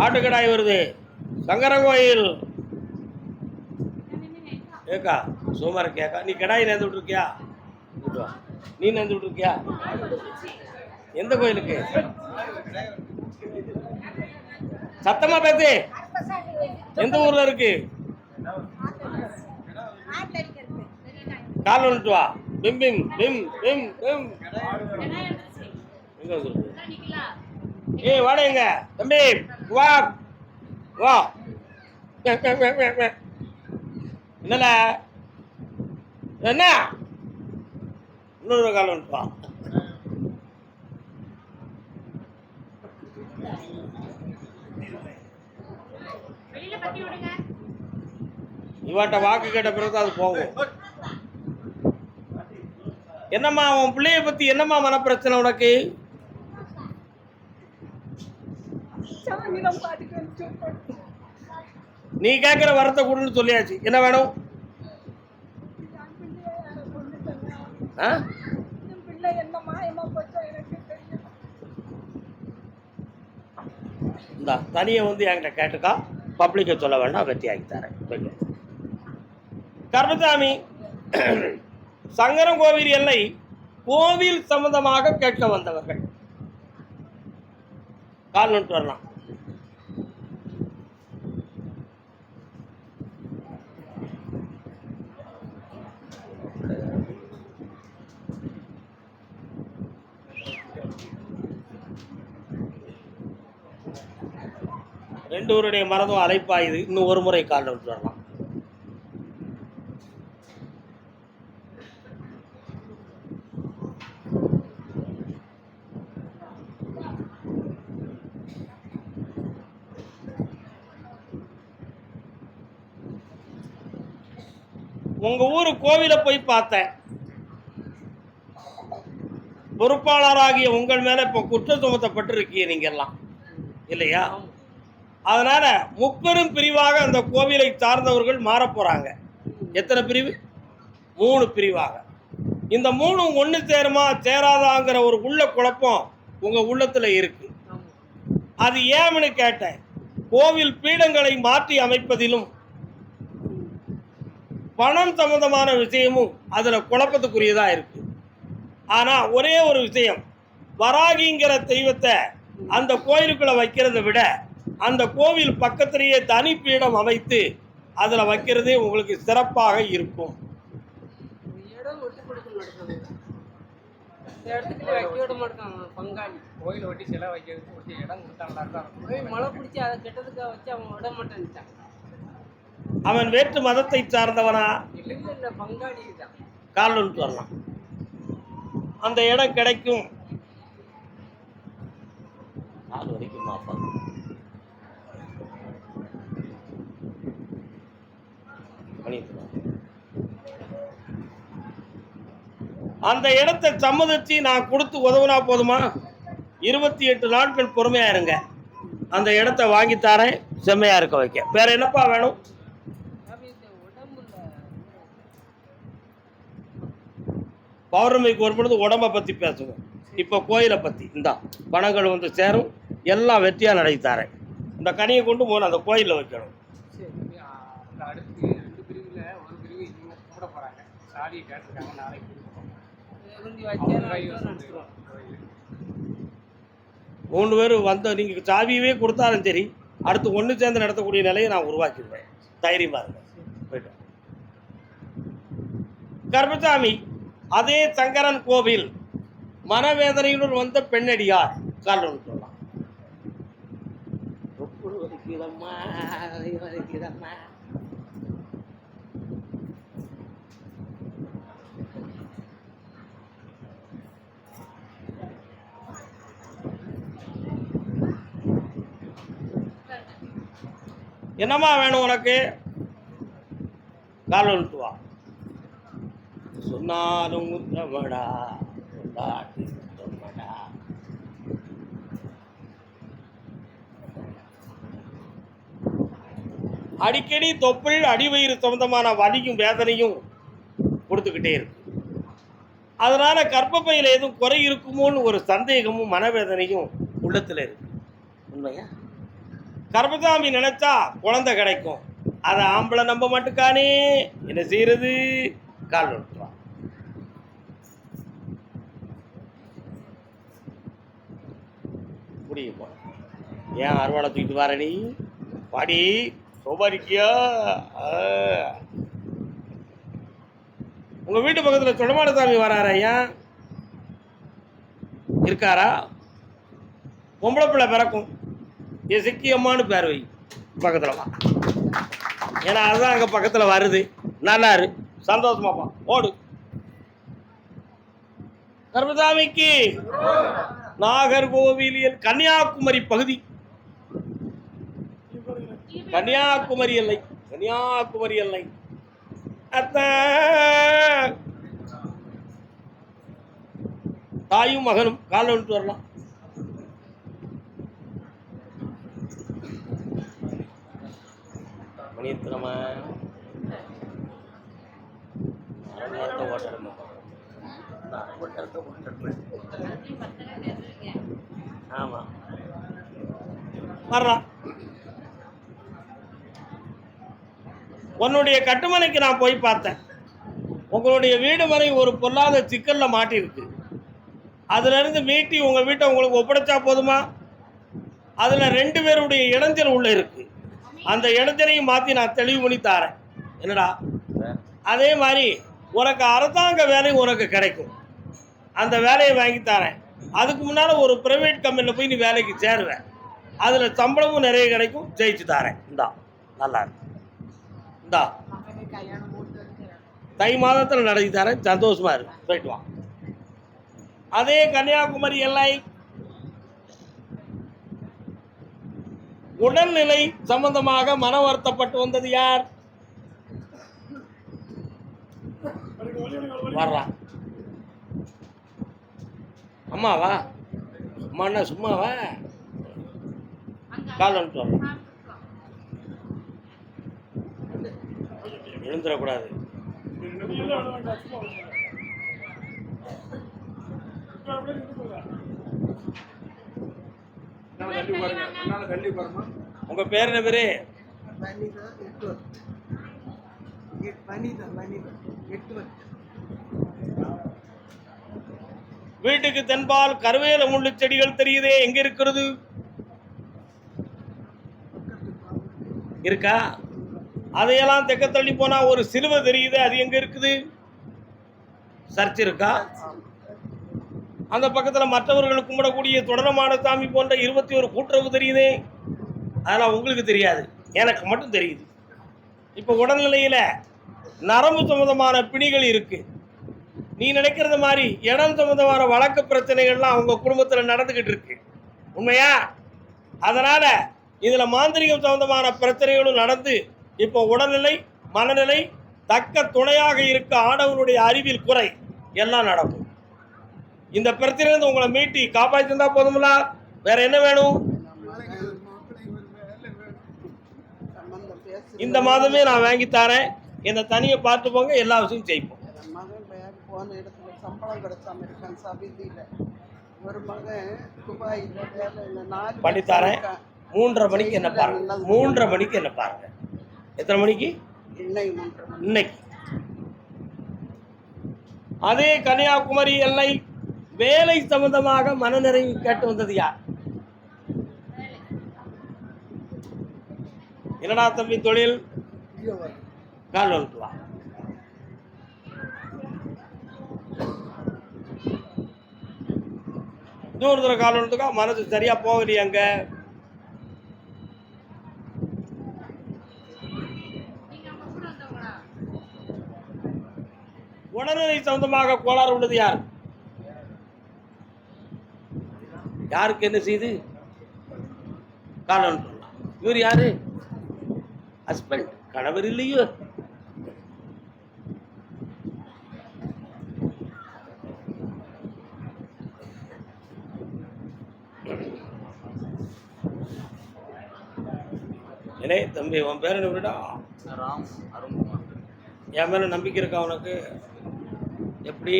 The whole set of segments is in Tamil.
ஆட்டுக்கடாய் வருது. சங்கரங்கோயில் ஏக்கா சோமார கேக்கா. நீ கடாய் நேர்ந்து விட்டுருக்கியா? வா. நீ நேர்ந்து விட்டுருக்கியா? எந்த கோயிலுக்கு? சத்தமா பேசு. எந்த ஊர்ல இருக்கு? கால் வந்துட்டு வா. பிம் பிம் பிம் பிம் பிம். எங்க வந்துருக்கு ஏய் வாடா எங்க தம்பி வா. வா. என்னல என்ன? இன்னொரு கால் வந்துட்டு வா வெளியில பத்தி விடுங்க. இவாட்ட வாக்கு கேட்ட பிறகு அது போகும். என்னம்மா உன் பிள்ளைய பத்தி என்னம்மா மனப்பிரச்சனை உனக்கு? நீ கேட்குற வரத்தை கொடுன்னு சொல்லியாச்சு. என்ன வேணும். ஆ? இந்த தனியை வந்து என்கிட்ட கேட்டுக்கா. பப்ளிக்கை சொல்ல வேண்டாம் வெற்றி ஆக்கி தரேன் கர்மசாமி சங்கரம் கோவில் எல்லை கோவில் சம்பந்தமாக கேட்க வந்தவர்கள். கால் நட்டு வரலாம். ரெண்டு ஊருடைய மரதும் அழைப்பாயுது. இன்னும் ஒரு முறை கால் வரலாம். உங்க ஊரு கோவில போய் பார்த்தேன். பொறுப்பாளராகிய உங்கள் மேல இப்ப குற்றம் சுமத்தப்பட்டிருக்கீங்க நீங்க எல்லாம் இல்லையா அதனால் முப்பெரும் பிரிவாக அந்த கோவிலை சார்ந்தவர்கள் மாறப்போகிறாங்க எத்தனை பிரிவு? மூணு பிரிவாக. இந்த மூணு ஒன்று சேருமா சேராதாங்கிற ஒரு உள்ள குழப்பம் உங்கள் உள்ளத்தில் இருக்கு. அது ஏன்னு கேட்டேன். கோவில் பீடங்களை மாற்றி அமைப்பதிலும் பணம் சம்பந்தமான விஷயமும் அதில் குழப்பத்துக்குரியதாக இருக்கு. ஆனால் ஒரே ஒரு விஷயம் வராகிங்கிற தெய்வத்தை அந்த கோயிலுக்குள்ளே வைக்கிறத விட அந்த கோவில் பக்கத்திலேயே தனி பீடம் அமைத்து அதுல வைக்கிறதே உங்களுக்கு சிறப்பாக இருக்கும். கோயில் ஒட்டி சிலை வைக்கிறதுக்கு ஒரு இடம் கொடுத்தா நல்லா தான் இருக்கும். போய் மழை பிடிச்சி அதை கெட்டதுக்காக வச்சு அவங்க விட மாட்டேன்ட்டான் அவன் வேற்று மதத்தை சார்ந்தவனா? இல்லை இல்லை பங்காளி தான். கால்னு வரலாம். அந்த இடம் கிடைக்கும். கால் வரைக்கும் பண்ணிட்டு அந்த இடத்தை சம்மதிச்சு நான் கொடுத்து உதவுனா போதுமா? இருபத்தி எட்டு நாட்கள் பொறுமையா இருங்க. அந்த இடத்த வாங்கி தரேன் செம்மையா இருக்க வைக்க. வேற என்னப்பா வேணும்? பௌர்ணமிக்கு ஒரு பொழுது பற்றி பேசுவோம். இப்போ கோயிலை பற்றி இந்தா பணங்கள் வந்து சேரும். எல்லாம் வெற்றியாக நடத்தி தரேன். இந்த கனியை கொண்டு போன அந்த கோயிலில் வைக்கணும் சரி அந்த அடுத்து ரெண்டு பிரிவில் ஒரு பிரிவு இவங்க கும்பிட போகிறாங்க சாடியை கேட்டிருக்காங்க நாளைக்கு கொடுப்போம் இருந்து அவங்க வச்சா கை நான் வசதி நடத்துவோம் கோயில் மூணு பேர் வந்த நீங்கள் சாவியவே கொடுத்தாலும் சரி அடுத்து ஒன்று சேர்ந்து நடத்தக்கூடிய நிலையை நான் உருவாக்கிடுவேன். தைரியமா இருங்க. போயிட்டோம் கர்மசாமி அதே சங்கரன் கோவில் மனவேதனையுடன் வந்த பெண்ணடியார். கால் ஒன்று சொல்லலாம் என்னம்மா வேணும் உனக்கு? கால் வந்துட்டு வா. சொன்னாலும் உத்தமடா உத்தமடா அடிக்கடி தொப்புள் அடிவயிறு சம்பந்தமான வலியும் வேதனையும் கொடுத்துக்கிட்டே இருக்கு. அதனால கர்ப்பப்பையில் எதுவும் குறை இருக்குமோன்னு ஒரு சந்தேகமும் மனவேதனையும் உள்ளத்தில் இருக்கு. உண்மையா? கர்மசாமி நினைச்சா குழந்தை கிடைக்கும். அதை ஆம்பளை நம்ப மாட்டுக்கானே. என்ன செய்யறது கால் விட்டுறான் முடியும் ஏன் அருவாளை தூக்கிட்டு வர நீ? பாடி சோபாரிக்கியா? உங்க வீட்டு பக்கத்தில் சுடமான சாமி வராரா ஐயா? இருக்காரா? பொம்பளை பிள்ளை பிறக்கும். என் சிக்கி அம்மான்னு பேர் வை. பக்கத்தில் வா. ஏன்னா அதுதான் அங்கே பக்கத்தில் வருது. நல்லா இரு சந்தோஷமாப்பா ஓடு. கர்மசாமிக்கு நாகர்கோவிலில் கன்னியாகுமரி பகுதி. கன்னியாகுமரி எல்லை. கன்னியாகுமரி எல்லை. அத்தான் தாயும் மகனும் காலை விட்டு வரலாம். மணியத்திரமா நேரத்தை ஓட்டணும்? ஓட்டணும் ஆமாம் வரலாம் உன்னுடைய கட்டுமனைக்கு நான் போய் பார்த்தேன். உங்களுடைய வீடு வரை ஒரு பொல்லாத சிக்கலில் மாட்டியிருக்கு. அதுலேருந்து மீட்டி உங்கள் வீட்டை உங்களுக்கு ஒப்படைச்சா போதுமா? அதில் ரெண்டு பேருடைய இடைஞ்சல் உள்ளே இருக்கு. அந்த இடைஞ்சலையும் மாத்தி நான் தெளிவு பண்ணி தாரேன். என்னடா? அதே மாதிரி உனக்கு அரசாங்க வேலை உனக்கு கிடைக்கும். அந்த வேலையை வாங்கி தரேன். அதுக்கு முன்னால் ஒரு ப்ரைவேட் கம்பெனியில் போய் நீ வேலைக்கு சேருவேன் அதில் சம்பளமும் நிறைய கிடைக்கும். ஜெயிச்சு தரேன். இந்தா நல்லா இருக்கு. இந்தா. தை மாதத்தில் நடத்தி தரேன். சந்தோஷமா இருக்கு போயிட்டு வா. அதே கன்னியாகுமரி எல்லை உடல்நிலை சம்பந்தமாக மன வருத்தப்பட்டு வந்தது யார்? வர்றா. அம்மாவா? அம்மா என்ன சும்மாவா? கால் வந்துட்டு வரலாம் எழுந்துடக்கூடாது. என்னால தள்ளி பாருங்க. என்னால தள்ளி பாருமா உங்க பேர் என்ன பேரு? வீட்டுக்கு தென்பால் கருவேல முள்ளு செடிகள் தெரியுதே எங்க இருக்கிறது? இருக்கா? அதையெல்லாம் தெக்க தள்ளி போனா ஒரு சிலுவை தெரியுது அது எங்க இருக்குது? சர்ச் இருக்கா? அந்த பக்கத்தில் மற்றவர்கள் கும்பிடக்கூடிய தொடரமான சாமி போன்ற இருபத்தி ஒரு கூட்டுறவு தெரியுதே? அதெல்லாம் உங்களுக்கு தெரியாது. எனக்கு மட்டும் தெரியுது. இப்போ உடல்நிலையில் நரம்பு சம்மந்தமான பிணிகள் இருக்குது நீ நினைக்கிறது மாதிரி இடம் சம்மந்தமான வழக்கு பிரச்சனைகள்லாம் அவங்க குடும்பத்தில் நடந்துக்கிட்டு இருக்கு. உண்மையா? அதனால் இதில் மாந்திரிகம் சம்மந்தமான பிரச்சனைகளும் நடந்து இப்போ உடல்நிலை மனநிலை தக்க துணையாக இருக்க ஆடவனுடைய அறிவில் குறை எல்லாம் நடக்கும். இந்த பிரச்சனையிலிருந்து உங்களை மீட்டி காப்பாற்றிருந்தா போதுங்களா வேற என்ன வேணும்? இந்த மாதமே நான் வாங்கி தரேன். இந்த தனியை பார்த்து போங்க எல்லா விஷயம் செய்ப்போம் போன இடத்துல சம்பளம் கிடைச்ச அமெரிக்கன் சபிதியில் ஒரு மகன் துபாயில் வேலை இல்லை நாலு பண்ணி தரேன். மூன்றரை மணிக்கு என்ன பாருங்க. மூன்றரை மணிக்கு என்ன பாருங்க. எத்தனை மணிக்கு? இன்னைக்கு இன்னைக்கு. அதே கன்னியாகுமரி எல்லை வேலை சம்பந்தமாக மனநிறைவு கேட்டு வந்தது யார்? என்னடா தம்பி தொழில்? கால் வந்துட்டு வா. தூரத்தில் கால் மனசு சரியா போகலையே அங்க? உடல்நிலை சம்பந்தமாக கோளாறு உள்ளது யார்? யாருக்கு என்ன செய்து? காலம் இவர் யாரு? ஹஸ்பண்ட் கணவர் இல்லையோ? ஏனே தம்பி உன் பேர் என்ன விடா ராம் அருண்குமார். என் மேல நம்பிக்கை இருக்கா உனக்கு? எப்படி?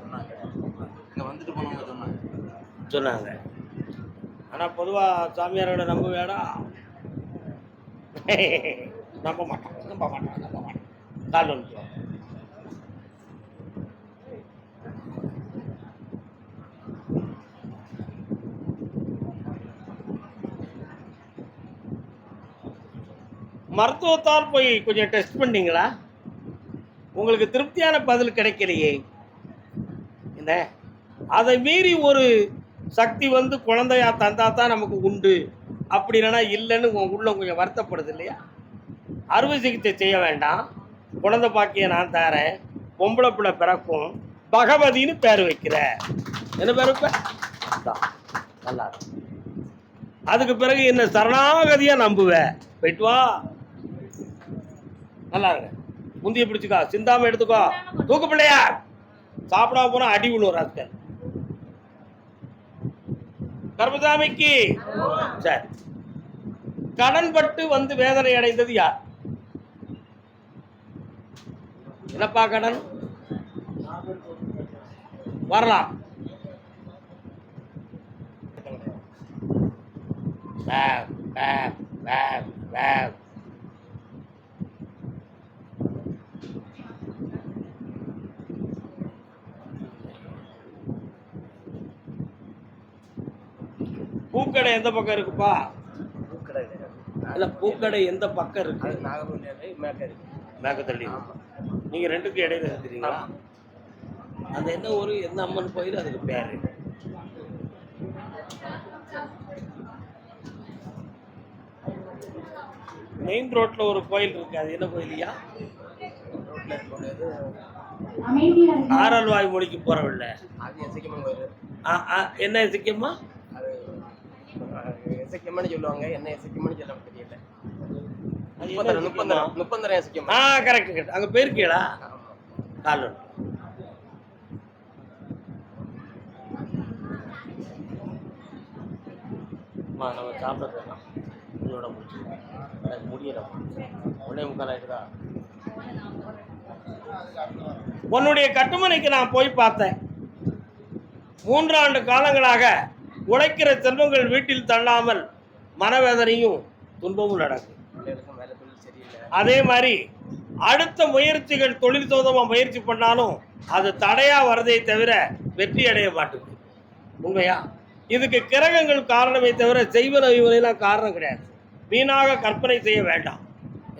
சொன்னாங்க. இங்கே வந்துட்டு போனவங்க சொன்னாங்க. சொன்னாங்க. ஆனால் பொதுவாக சாமியாரோட நம்ப வேடா நம்ப மாட்டான். நம்ப மாட்டான். நம்ப மாட்டான். கால் வந்து மருத்துவத்தால் போய் கொஞ்சம் டெஸ்ட் பண்ணீங்களா? உங்களுக்கு திருப்தியான பதில் கிடைக்கலையே. என்ன? அதை மீறி ஒரு சக்தி வந்து குழந்தையா தந்தா தான் நமக்கு உண்டு. அப்படி இல்லைன்னா இல்லைன்னு உங்க உள்ள கொஞ்சம் வருத்தப்படுது இல்லையா? அறுவை சிகிச்சை செய்ய வேண்டாம். குழந்தை பாக்கிய நான் தரேன். பொம்பளை பிள்ளை பிறக்கும். பகவதின்னு பேர் வைக்கிற. என்ன பேர் வைப்ப? நல்லா அதுக்கு பிறகு என்ன சரணாகதியா நம்புவேன் போயிட்டு வா. நல்லா இருங்க முந்திய பிடிச்சுக்கோ. சிந்தாம எடுத்துக்கோ. தூக்கு பிள்ளையா? சாப்பிடாம போனா அடி விழுவும் ராஸ்கல் கர்மசாமிக்கு சரி. கடன்பட்டு வந்து வேதனை அடைந்தது யார்? என்னப்பா கடன் வரலாம். பேக், பேக், பேக், பேக். பூக்கடை எந்த பக்கம் இருக்குப்பா? இல்ல பூக்கடை எந்த பக்கம் இருக்கு? மேக்கரி மேக்கத்தள்ளி நீங்க ரெண்டுக்கும் இடையில இருக்கிறீங்களா அந்த என்ன ஒரு எந்த அம்மன் கோயில் அதுக்கு பேரு? மெயின் ரோட்ல ஒரு கோயில் இருக்கு. அது என்ன கோயிலியா? ஆரல்வாய் மொழிக்கு போறவில்ல என்ன சிக்கம்மா அது எசக்கியம்மன் சொல்லுவாங்க. என்ன எசக்கியம்மன் சொல்ல தெரியல. முப்பந்தரம்? முப்பந்தரம் ஆ கரெக்ட் கரெக்ட் அங்க போயிருக்கீங்களா? நம்ம வேணாம் முடிச்சு. எனக்கு முக்கால் உன்னுடைய கட்டுமனைக்கு நான் போய் பார்த்தேன். மூன்றாண்டு காலங்களாக உழைக்கிற செல்வங்கள் வீட்டில் தள்ளாமல் மனவேதனையும் துன்பமும் நடக்கும். அதே மாதிரி அடுத்த முயற்சிகள் தொழில் சோதமாக முயற்சி பண்ணாலும் அது தடையா வரதே தவிர வெற்றி அடைய மாட்டேங்குது உண்மையா? இதுக்கு கிரகங்கள் காரணமே தவிர செய்வன இவனையெல்லாம் காரணம் கிடையாது. வீணாக கற்பனை செய்ய வேண்டாம்.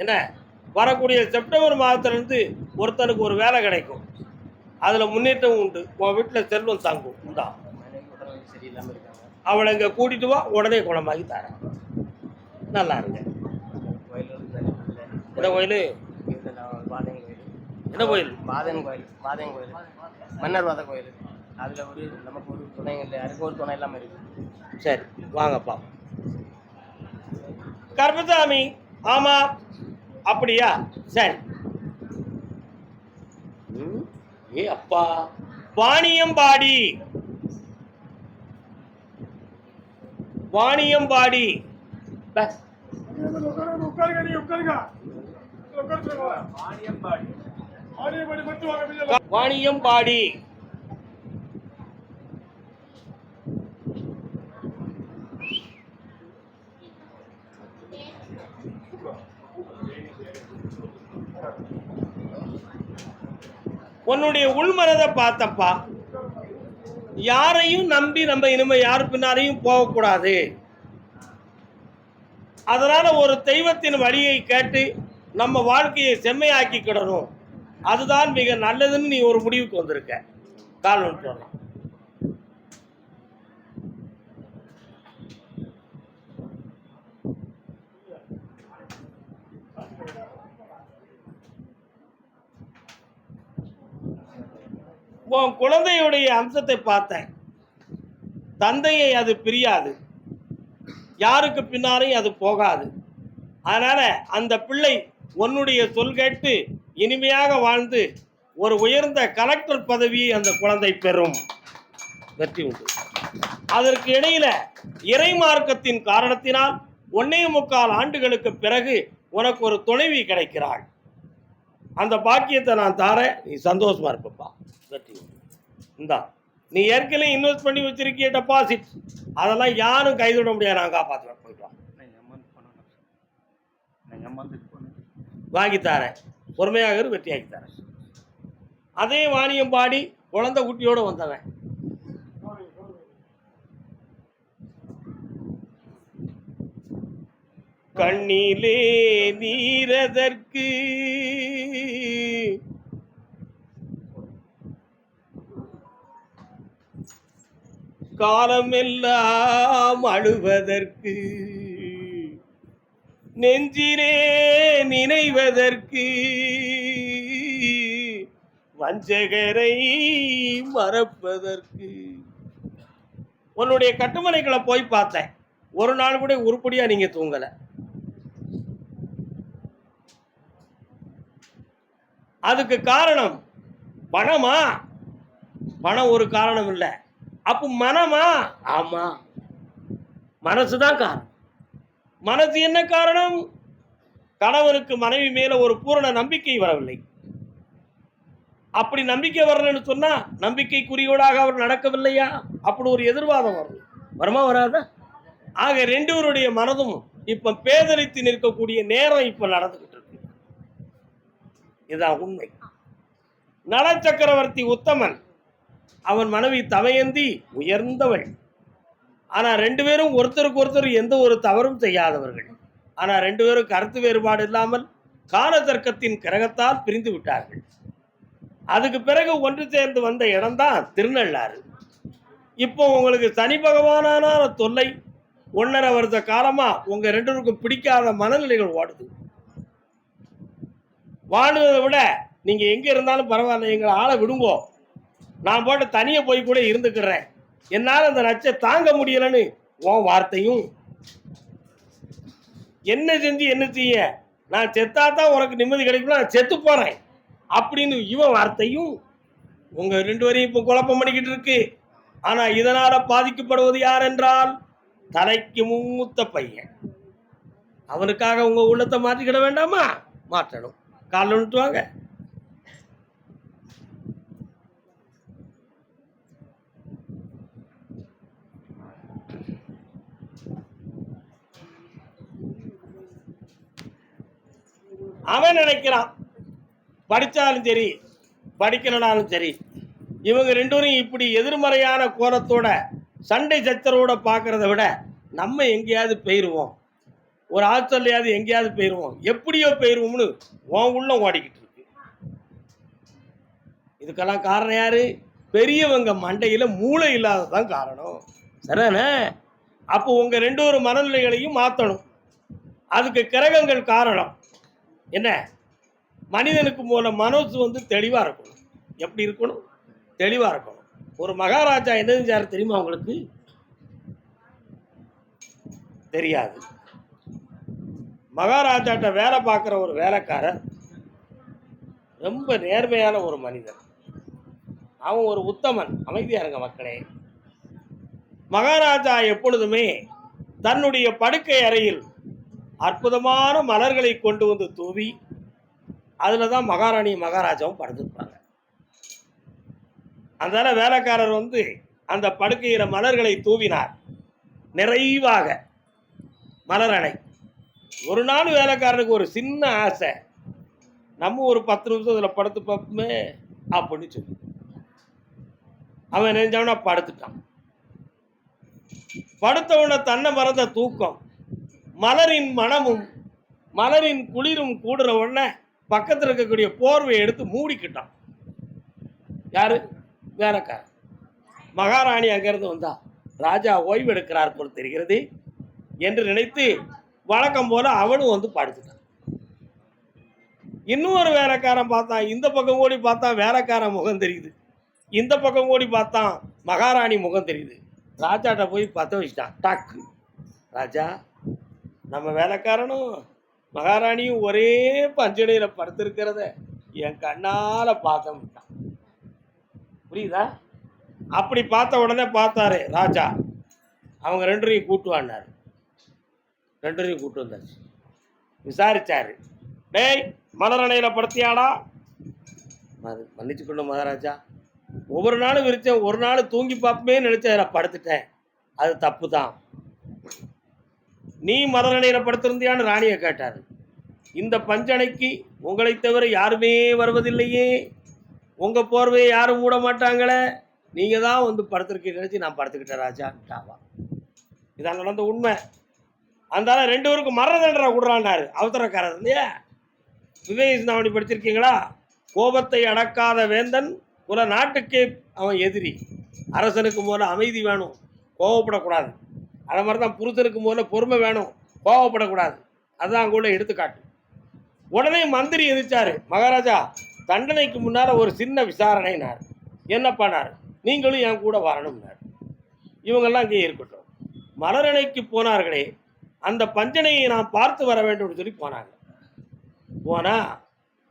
என்ன? வரக்கூடிய செப்டம்பர் மாதத்துலேருந்து ஒருத்தனுக்கு ஒரு வேலை கிடைக்கும். அதில் முன்னேற்றம் உண்டு. உன் வீட்டில் செல்வம் தாங்கும். உண்டா மனைவி உடல்நிலை சரியில்லாமல் இருக்காங்க அவளை இங்கே கூட்டிட்டு வா உடனே குணமாகி தரேன். நல்லா இருங்க. என்ன கோயில்? என்ன கோயில்? பாதையன் கோயில் பாதையன் கோயில் மன்னர்வாத கோயில். அதில் ஒரு நமக்கு ஒரு துணை இல்லை யாருக்கும் ஒரு துணை இல்லாமல் இருக்கு. சரி வாங்கப்பா கருப்பசாமி ஆமா அப்படியா? சரி. ஏ அப்பா. வாணியம்பாடி வாணியம்பாடி பே, உட்காருங்க நீ உட்காருங்க உட்கார சொல்லுங்க ஆணியம்பாடி மட்டும் வாங்க வெளியே வாணியம்பாடி உன்னுடைய உள்மனதை பார்த்தப்பா. யாரையும் நம்பி நம்ம இனிமே யார் பின்னாரையும் போகக்கூடாது. அதனால ஒரு தெய்வத்தின் வழியை கேட்டு நம்ம வாழ்க்கையை செம்மையாக்கிக்கிடணும் அதுதான் மிக நல்லதுன்னு நீ ஒரு முடிவுக்கு வந்திருக்க. கால் ஒன்று உன் குழந்தையுடைய அம்சத்தை பார்த்தேன். தந்தையை அது பிரியாது. யாருக்கு பின்னாலையும் அது போகாது. அதனால அந்த பிள்ளை உன்னுடைய சொல் கேட்டு இனிமையாக வாழ்ந்து ஒரு உயர்ந்த கலெக்டர் பதவியை அந்த குழந்தை பெறும். வெற்றி உண்டு. அதற்கு இடையில இறை மார்க்கத்தின் காரணத்தினால் ஒன்னே முக்கால் ஆண்டுகளுக்கு பிறகு உனக்கு ஒரு துணைவி கிடைக்கிறாள். அந்த பாக்கியத்தை நான் தாரேன். நீ சந்தோஷமா இருப்பப்பா. உண்டு இந்தா நீ ஏற்கனவே இன்வெஸ்ட் பண்ணி வச்சிருக்கிய டெபாசிட் அதெல்லாம் யாரும் கைவிட முடியாது. நான் காப்பாற்றுவேன் போயிட்டு. வாங்கி தரேன் பொறுமையாக வெற்றியாக்கி தரேன். அதே வாணியம் பாடி குழந்தை குட்டியோட வந்தவன். கண்ணிலே நீரதற்கு காலமெல்லாம் அழுவதற்கு நெஞ்சிலே நினைவதற்கு வஞ்சகரை மறப்பதற்கு. உன்னுடைய கட்டுமனைகளை போய் பார்த்தேன். ஒரு நாள் கூட உருப்படியா நீங்க தூங்கல. அதுக்கு காரணம் பணமா? பணம் ஒரு காரணம் இல்லை. அப்போ மனமா? ஆமா. மனசு தான் காரணம். மனசு என்ன காரணம்? கணவனுக்கு மனைவி மேல ஒரு பூரண நம்பிக்கை வரவில்லை. அப்படி நம்பிக்கை வரலன்னு சொன்னா நம்பிக்கை குறியோடாக அவர் நடக்கவில்லையா? அப்படி ஒரு எதிர்வாதம் வரும் வருமா வராதா? ஆக ரெண்டுவருடைய மனதும் இப்ப பேதலித்து நிற்கக்கூடிய நேரம் இப்ப நடந்துகிட்டு இருக்கு. இதுதான் உண்மை. நல சக்கரவர்த்தி உத்தமன் அவன் மனைவி தமையந்தி உயர்ந்தவள். ஆனால் ரெண்டு பேரும் ஒருத்தருக்கு ஒருத்தர் எந்த ஒரு தவறும் செய்யாதவர்கள். ஆனால் ரெண்டு பேரும் கருத்து வேறுபாடு இல்லாமல் கால தர்க்கத்தின் கிரகத்தால் பிரிந்து விட்டார்கள். அதுக்கு பிறகு ஒன்று சேர்ந்து வந்த இடம்தான் திருநள்ளாறு. இப்போ உங்களுக்கு சனி பகவானான தொல்லை ஒன்றரை வருஷ காலமா உங்க ரெண்டுக்கும் பிடிக்காத மனநிலைகள் ஓடுது. வாழுவதை விட நீங்க எங்க இருந்தாலும் பரவாயில்ல எங்களை ஆளை விடுங்கோ. நான் போட்டு தனியே போய் கூட இருந்துக்கிறேன். என்னால் அந்த நச்சை தாங்க முடியலன்னு உன் வார்த்தையும். என்ன செஞ்சு என்ன செய்ய? நான் செத்தா தான் உனக்கு நிம்மதி கிடைக்கும் நான் செத்து போகிறேன் அப்படின்னு இவன் வார்த்தையும் உங்கள் ரெண்டு வரையும் இப்போ குழப்பம் பண்ணிக்கிட்டு இருக்கு. ஆனால் இதனால் பாதிக்கப்படுவது யார் என்றால் தலைக்கு மூத்த பையன். அவனுக்காக உங்கள் உள்ளத்தை மாற்றிக்கிட வேண்டாமா? மாற்றணும். காலில் நிறுத்துவாங்க அவன் நினைக்கிறான். படித்தாலும் சரி படிக்கலனாலும் சரி இவங்க ரெண்டு இப்படி எதிர்மறையான கோலத்தோட சண்டை சச்சரவோட பார்க்கறத விட நம்ம எங்கேயாவது போயிடுவோம் ஒரு ஹாஸ்டல்லையாவது எங்கேயாவது போயிடுவோம் எப்படியோ போயிடுவோம்னு உன் உள்ள ஓடிக்கிட்டு இருக்கு. இதுக்கெல்லாம் காரணம் யாரு? பெரியவங்க மண்டையில் மூளை இல்லாததான் காரணம். சரிதானே? அப்போ உங்கள் ரெண்டு ஒரு மனநிலைகளையும் மாற்றணும் அதுக்கு கிரகங்கள் காரணம். என்ன? மனிதனுக்கு போல மனசு வந்து தெளிவாக இருக்கணும். எப்படி இருக்கணும்? தெளிவாக இருக்கணும். ஒரு மகாராஜா என்ன செஞ்சார் தெரியுமா உங்களுக்கு? தெரியாது. மகாராஜாட்ட வேலை பார்க்குற ஒரு வேலைக்காரர் ரொம்ப நேர்மையான ஒரு மனிதன் அவன் ஒரு உத்தமன். அமைதியாக இருங்க மக்களே. மகாராஜா எப்பொழுதுமே தன்னுடைய படுக்கை அறையில் அற்புதமான மலர்களை கொண்டு வந்து தூவி அதில் தான் மகாராணி மகாராஜாவும் படுத்துருப்பாங்க. அதனால் வேலைக்காரர் வந்து அந்த படுக்கையில மலர்களை தூவினார். நிறைவாக மலரணை ஒரு நாள் வேலைக்காரனுக்கு ஒரு சின்ன ஆசை. நம்ம ஒரு பத்து நிமிஷம் இதில் படுத்து பார்ப்போமே அப்படின்னு சொல்லி. அவன் நெஞ்சவனா படுத்துட்டான். படுத்தவன தன்னை மறந்த தூக்கம். மலரின் மனமும் மலரின் குளிரும் கூடுற உடனே பக்கத்தில் இருக்கக்கூடிய போர்வையை எடுத்து மூடிக்கிட்டான். யாரு? வேலைக்காரன். மகாராணி அங்கிருந்து வந்தா ராஜா ஓய்வு எடுக்கிறார் போல் தெரிகிறது என்று நினைத்து வழக்கம் போல அவனும் வந்து படுத்துட்டான். இன்னொரு வேலைக்காரன் பார்த்தான் இந்த பக்கம் ஓடி பார்த்தான் வேலைக்காரன் முகம் தெரியுது. இந்த பக்கம் ஓடி பார்த்தான் மகாராணி முகம் தெரியுது. ராஜாட்ட போய் பற்ற வச்சுட்டான். டக்கு. ராஜா நம்ம வேலைக்காரனும் மகாராணியும் ஒரே பஞ்சனையில் படுத்திருக்கிறத என் கண்ணால் பார்க்க முடியும் புரியுதா? அப்படி பார்த்த உடனே பார்த்தாரு ராஜா அவங்க ரெண்டரையும் கூட்டுவான்னாரு ரெண்டரையும் கூட்டு வந்தாச்சு. விசாரிச்சாரு. டேய் மலரணையில் படுத்தியாடா? ம- மன்னிச்சுக்கொள்ளும் மகாராஜா. ஒவ்வொரு நாளும் விரிச்சேன் ஒரு நாள் தூங்கி பார்ப்பமே நினச்சேன் அதில் படுத்துட்டேன். அது தப்பு தான் நீ மரநிலையில் படுத்திருந்தியான்னு ராணியை கேட்டார். இந்த பஞ்சனைக்கு உங்களை தவிர யாருமே வருவதில்லையே. உங்கள் போர்வையை யாரும் மூட மாட்டாங்களே. நீங்கள் தான் வந்து படுத்திருக்கீங்க நினச்சி நான் படுத்துக்கிட்டேன் ராஜான்ட்டாவா இதான் நடந்த உண்மை. அதனால ரெண்டு பேருக்கும் மரண தண்டனை விடுறான்னாரு அவசரக்காரர் இல்லையா? விவேக சிந்தாமணி படிச்சிருக்கீங்களா? கோபத்தை அடக்காத வேந்தன் புல நாட்டுக்கே அவன் எதிரி. அரசனுக்கு முதல்ல அமைதி வேணும். கோவப்படக்கூடாது. அது மாதிரி தான் புருஷனுக்கு முதல்ல பொறுமை வேணும். கோவப்படக்கூடாது. அதுதான் அங்கே உள்ள எடுத்துக்காட்டு. உடனே மந்திரி எதிர்த்தார் மகாராஜா தண்டனைக்கு முன்னால் ஒரு சின்ன விசாரணைனார். என்ன பண்ணார்? நீங்களும் என் கூட வரணும்னார். இவங்கெல்லாம் இங்கே இருக்கட்டும். மலரணைக்கு போனார்களே அந்த பஞ்சனையை நான் பார்த்து வர வேண்டும்னு சொல்லி போனாங்க. போனால்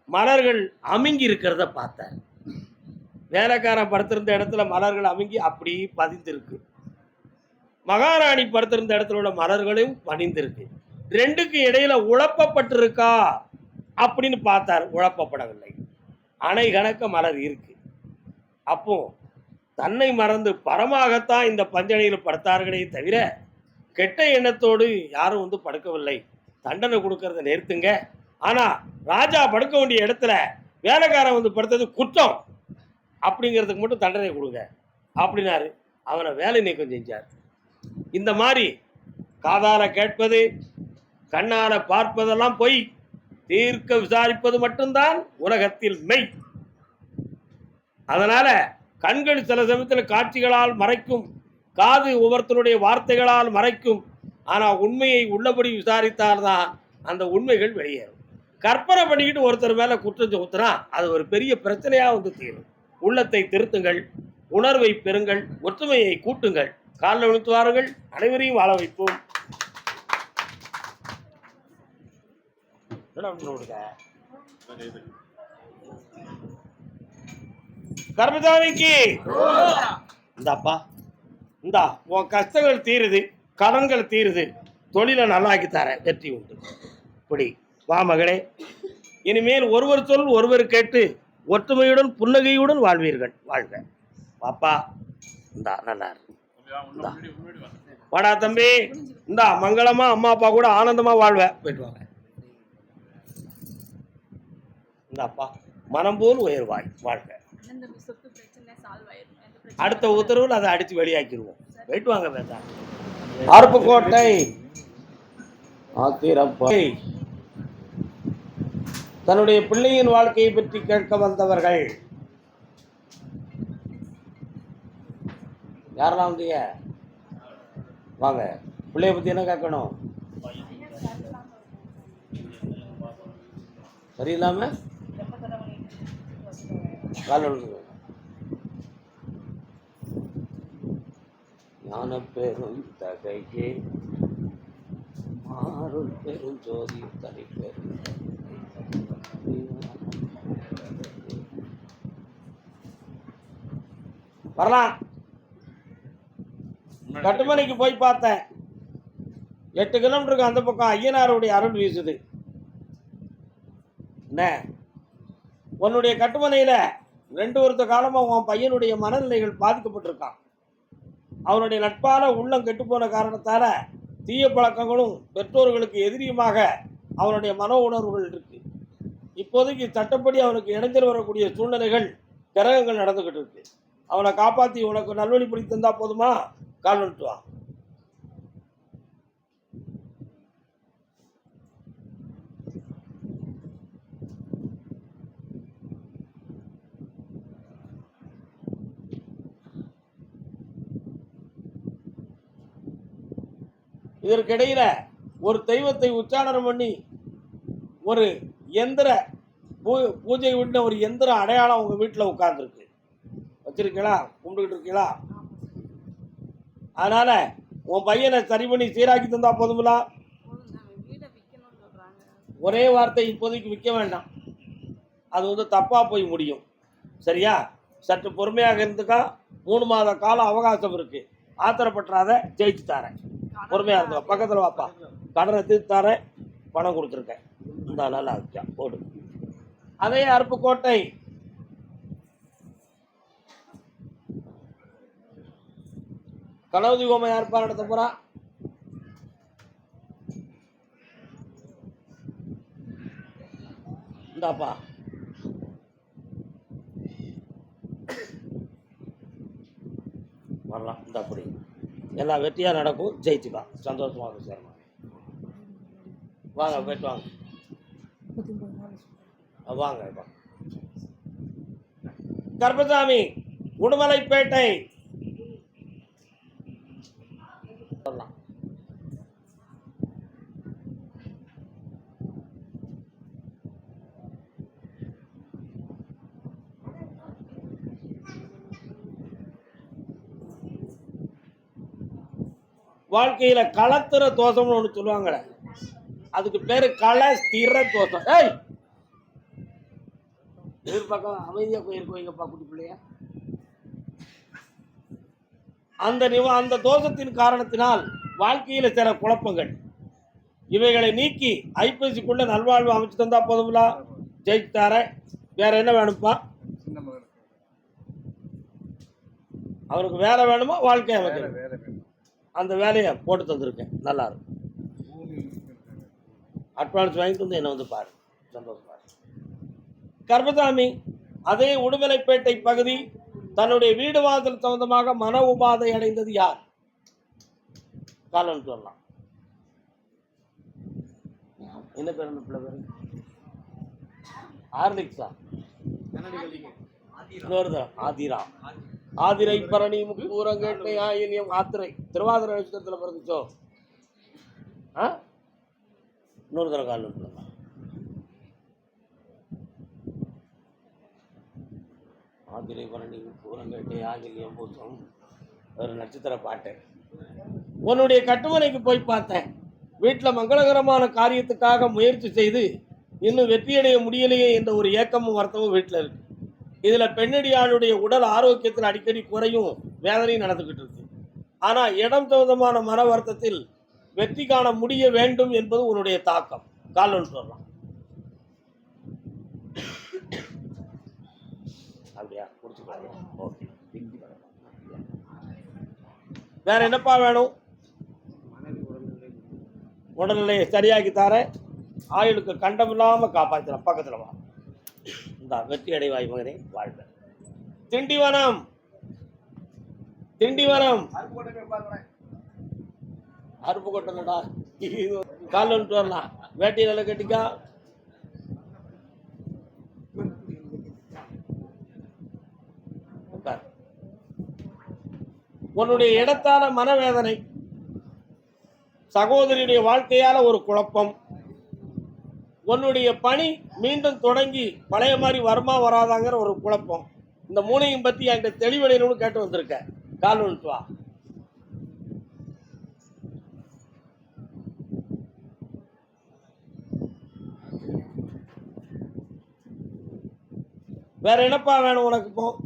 மலர்கள் அமுங்கி இருக்கிறத பார்த்தார். வேலைக்காரன் படுத்திருந்த இடத்துல மலர்கள் அமுங்கி அப்படி பதிந்திருக்கு. மகாராணி படுத்திருந்த இடத்துல உள்ள மலர்களும் பணிந்திருக்கு ரெண்டுக்கு இடையில உழப்பப்பட்டிருக்கா? அப்படின்னு பார்த்தார். உழப்பப்படவில்லை. அணை கணக்க மலர் இருக்கு. அப்போ தன்னை மறந்து பரமாகத்தான் இந்த பஞ்சனையில் படுத்தார்களே தவிர கெட்ட எண்ணத்தோடு யாரும் வந்து படுக்கவில்லை. தண்டனை கொடுக்கறத நிறுத்துங்க. ஆனா ராஜா படுக்க வேண்டிய இடத்துல வேலைக்காரன் வந்து படுத்தது குற்றம். அப்படிங்கிறதுக்கு மட்டும் தண்டனை கொடுங்க. அப்படின்னாரு. அவனை வேலை நீக்கம் செஞ்சார். இந்த மாதிரி காதால கேட்பது கண்ணால பார்ப்பதெல்லாம் பொய். தீர்க்க விசாரிப்பது மட்டும்தான் உலகத்தில் மெய். அதனால கண்கள் சில சமயத்தில் காட்சிகளால் மறைக்கும் காது ஒவ்வொருத்தருடைய வார்த்தைகளால் மறைக்கும். ஆனால் உண்மையை உள்ளபடி விசாரித்தால்தான் அந்த உண்மைகள் வெளியேறும். கற்பனை பண்ணிக்கிட்டு ஒருத்தர் மேலே குற்றம் சுமத்துனா அது ஒரு பெரிய பிரச்சனையாக வந்து தீரும். உள்ளத்தை திருத்துங்கள் உணர்வை பெறுங்கள் ஒற்றுமையை கூட்டுங்கள். காலில் விழுத்துவார்கள் அனைவரையும் வாழ வைப்போம். என்னடா இந்தாப்பா. இந்தா உன் கஷ்டங்கள் தீருது கடன்கள் தீருது. தொழிலை நல்லாக்கி தரேன் வெற்றி உண்டு. இப்படி வா மகளே. இனிமேல் ஒருவர் சொல் ஒருவர் கேட்டு ஒற்றுமையுடன் புன்னகையுடன் வாழ்வீர்கள். வாழ்க. பாப்பா இந்தா நல்லா இருக்கு வாடா தம்பி. இந்தா மங்களமா அம்மா அப்பா கூட ஆனந்தமா வாழ்வ. போயிட்டு வாங்க. இந்தாப்பா மனம் போல் உயர்வாய் வாழ்க. இந்த சொத்து பிரச்சனை சால்வ் ஆயிரும். எந்த பிரச்சனை அடுத்த உத்தரவில் அதை அடித்து வெளியாக்கிடுவோம் போயிட்டு வாங்க பேசா அருப்புக்கோட்டை. ஆத்திரப்பை. தன்னுடைய பிள்ளையின் வாழ்க்கையை பற்றி கேட்க வந்தவர்கள் யாரெல்லாம் வந்தீங்க? வாங்க. பிள்ளைய பற்றி என்ன கேட்கணும்? சரியில்லாம? கால விழுந்துங்க ஞான பெரும் தகையே. மாறும் பெரும் ஜோதி தனி பெரும் வரலாம். கட்டுமனைக்கு போய் பார்த்தேன். எட்டு கிலோமீட்டருக்கு அந்த பக்கம் ஐயனாருடைய அருள் வீசுது. என்ன? உன்னுடைய கட்டுமனையில் ரெண்டு வருத்த காலமாக உன் பையனுடைய மனநிலைகள் பாதிக்கப்பட்டிருக்கான். அவனுடைய நட்பால் உள்ளம் கெட்டுப்போன காரணத்தால் தீய பழக்கங்களும் பெற்றோர்களுக்கு எதிரியுமாக அவனுடைய மன உணர்வுகள் இருக்கு. இப்போதைக்கு சட்டப்படி அவனுக்கு இணைஞ்சல் வரக்கூடிய சூழ்நிலைகள் கிரகங்கள் நடந்துக்கிட்டு இருக்கு. அவனை காப்பாற்றி உனக்கு நல்வழி தந்தா போதுமா? கால் வந்துட்டு வா. இதற்கிடையில ஒரு தெய்வத்தை உச்சாரணம் பண்ணி ஒரு எந்திர பூ பூஜை விட்ட ஒரு எந்திர அடையாளம் உங்கள் வீட்டில் உட்காந்துருக்கு வச்சிருக்கீங்களா? கும்பிட்டுக்கிட்டு இருக்கீங்களா? அதனால உன் பையனை சரி பண்ணி சீராக்கி தந்தா போதுங்களா ஒரே வார்த்தை இப்போதைக்கு விற்க வேண்டாம். அது வந்து தப்பாக போய் முடியும். சரியா? சற்று பொறுமையாக இருந்துக்கா. மூணு மாத கால அவகாசம் இருக்கு. ஆத்திரப்பட்டுறாத ஜெயிச்சு தரேன். பொறுமையாக இருந்தோம் பக்கத்தில் வாப்பா. கடனை தீர்த்து தரேன். பணம் கொடுத்துருக்கேன். இந்த நல்லா இருக்கியா? போடு. அதே அருப்புக்கோட்டை கணபதி ஹோமம் யாருப்பா நடத்த போறா? இந்தாப்பா. வரலாம் இந்த அப்படி. எல்லாம் வெற்றியாக நடக்கும். ஜெயிச்சுக்கலாம் சந்தோஷமாக சேரணும். வாங்க போயிட்டு வாங்க. வாங்க கர்பசாமி உடுமலைப்பேட்டை சொல்லலாம் வாழ்க்கையில களத்திர தோஷம்னு ஒன்று சொல்லுவாங்களே. அதுக்கு பேரு கள ஸ்திர தோஷம். ஏய்! எதிர்பார்க்க அமைதியா போயிருக்கோம் எங்கப்பா குட்டி பிள்ளைய? அந்த நிவ அந்த தோஷத்தின் காரணத்தினால் வாழ்க்கையில சில குழப்பங்கள். இவைகளை நீக்கி ஐப்பசிக்குள்ள நல்வாழ்வு அமைச்சு தந்தா போதுங்களா ஜெயிச்சு தரேன் வேற என்ன வேணும்ப்பா? அவருக்கு வேலை வேணுமா? வாழ்க்கை வேணும். அந்த வேலையை போட்டு தந்திருக்கேன். நல்லா இருக்கும். பூமி இருக்கிறது. அட்வான்ஸ் வாங்கிட்டு வந்து என்ன வந்து பாரு. சந்தோஷம் பாரு கர்மசாமி அதே உடுமலைப்பேட்டை பகுதி தன்னுடைய வீடு வாசல் சம்பந்தமாக மன உபாதை அடைந்தது யார்? காலன் சொல்லலாம். என்ன பேர் அந்த பிள்ளை பேரு? ஹார்லிக்ஸா? இன்னொருதா ஆதிரா. ஆதிரை பரணி முக்கூரங்கேட்டை ஆயிலியம் ஆத்திரை. திருவாதிரை நட்சத்திரத்தில் பிறந்துச்சோ? ஆ? இன்னொரு தர கால் ஆதிரை பரணி கூரங்கேட்டை ஆகிலியம் பூசம். ஒரு நட்சத்திர பாட்டு. உன்னுடைய கட்டுமனைக்கு போய் பார்த்தேன். வீட்டில் மங்களகரமான காரியத்துக்காக முயற்சி செய்து இன்னும் வெற்றியடைய முடியலையே என்ற ஒரு ஏக்கமும் வருத்தமும் வீட்டில் இருக்கு. இதில் பெண்ணடியாளுடைய உடல் ஆரோக்கியத்தில் அடிக்கடி குறையும் வேதனையும் நடந்துக்கிட்டு இருக்கு. ஆனால் இடம் சம்பந்தமான மன வருத்தத்தில் வெற்றி காண முடிய வேண்டும் என்பது உன்னுடைய தாக்கம். கால் சொல்லலாம். அப்படியா? ஓகே. வேற என்னப்பா வேணும்? உடல்நிலையை சரியாக்கி தரேன். ஆயுளுக்கு கண்டமில்லாம காப்பாற்றலாம் பக்கத்துல வா. கொடுத்தார் வெற்றி அடைவாய் மகனே வாழ்க. திண்டிவனம். திண்டிவனம். அருப்பு கொட்டலடா. கால் வந்துட்டு வரலாம் வேட்டி நல்லா கட்டிக்கா. உன்னுடைய இடத்தால மனவேதனை சகோதரியுடைய வாழ்க்கையால ஒரு குழப்பம். உன்னுடைய பணி மீண்டும் தொடங்கி பழைய மாதிரி வருமா வராதாங்கிற ஒரு குழப்பம். இந்த மூணையும் பத்தி என்கிட்ட தெளிவடையணும்னு கேட்டு வந்திருக்க. கால் வந்துட்டு வா. வேற என்னப்பா வேணும் உனக்கு இப்போ?